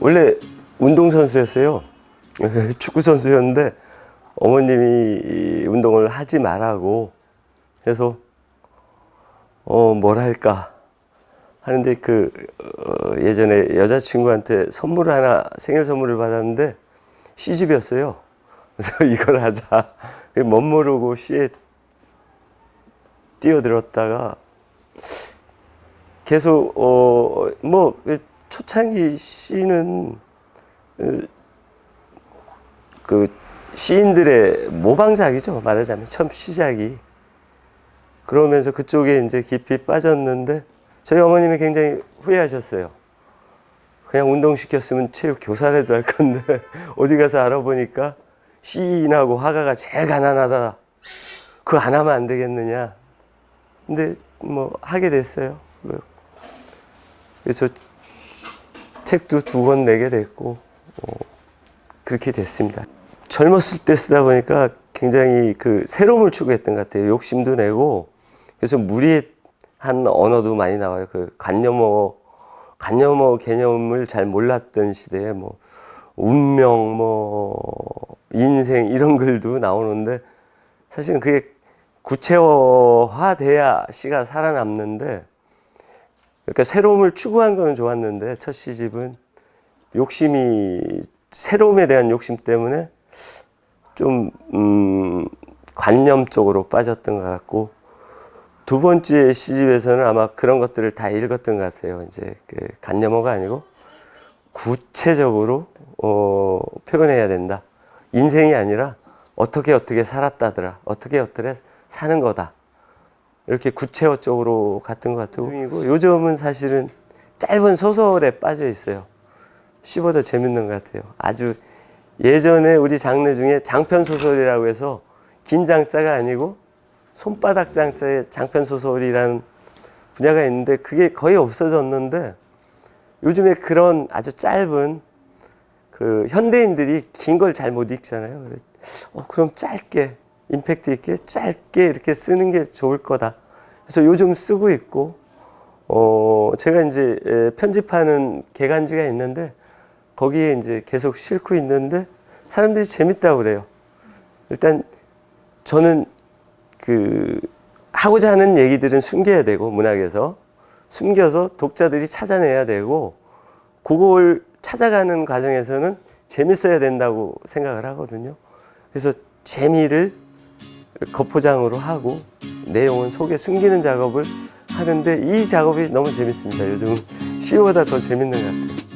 원래 운동선수였어요. 축구선수였는데 어머님이 이 운동을 하지 말라고 해서 어 뭐랄까 하는데 그 어, 예전에 여자친구한테 선물 하나 생일 선물을 받았는데 시집이었어요. 그래서 이걸 하자. 멋 모르고 시에 뛰어들었다가 계속 어뭐 초창기 시는 어, 그 시인들의 모방작이죠 말하자면 처음 시작이 그러면서 그쪽에 이제 깊이 빠졌는데 저희 어머님이 굉장히 후회하셨어요. 그냥 운동 시켰으면 체육 교사라도 할 건데 어디 가서 알아보니까 시인하고 화가가 제일 가난하다. 그거 안 하면 안 되겠느냐. 근데 뭐 하게 됐어요. 그- 그래서 책도 두 권 내게 됐고 어, 그렇게 됐습니다. 젊었을 때 쓰다 보니까 굉장히 그 새로움을 추구했던 것 같아요. 욕심도 내고 그래서 무리한 언어도 많이 나와요. 그 관념어 관념어 개념을 잘 몰랐던 시대에 뭐 운명 뭐 인생 이런 글도 나오는데 사실은 그게 구체화돼야 시가 살아남는데 그러니까 새로움을 추구한 거는 좋았는데 첫 시집은 욕심이 새로움에 대한 욕심 때문에 좀 음, 관념 쪽으로 빠졌던 것 같고 두 번째 시집에서는 아마 그런 것들을 다 읽었던 것 같아요. 이제 그 관념어가 아니고 구체적으로 어, 표현해야 된다. 인생이 아니라 어떻게 어떻게 살았다더라. 어떻게 어떻게 사는 거다. 이렇게 구체화 쪽으로 갔던 것 같고 중이고 요즘은 사실은 짧은 소설에 빠져 있어요. 시보다 재밌는 것 같아요. 아주 예전에 우리 장르 중에 장편 소설이라고 해서 긴 장자가 아니고 손바닥 장자의 장편 소설이라는 분야가 있는데 그게 거의 없어졌는데 요즘에 그런 아주 짧은 그 현대인들이 긴 걸 잘 못 읽잖아요. 그래서 어, 그럼 짧게 임팩트 있게 짧게 이렇게 쓰는 게 좋을 거다. 그래서 요즘 쓰고 있고 어 제가 이제 에, 편집하는 개간지가 있는데 거기에 이제 계속 싣고 있는데 사람들이 재밌다고 그래요. 일단 저는 그 하고자 하는 얘기들은 숨겨야 되고 문학에서 숨겨서 독자들이 찾아내야 되고 그걸 찾아가는 과정에서는 재밌어야 된다고 생각을 하거든요. 그래서 재미를 겉포장으로 하고 내용은 속에 숨기는 작업을 하는데 이 작업이 너무 재밌습니다. 요즘 시보다 더 재밌는 것 같아요.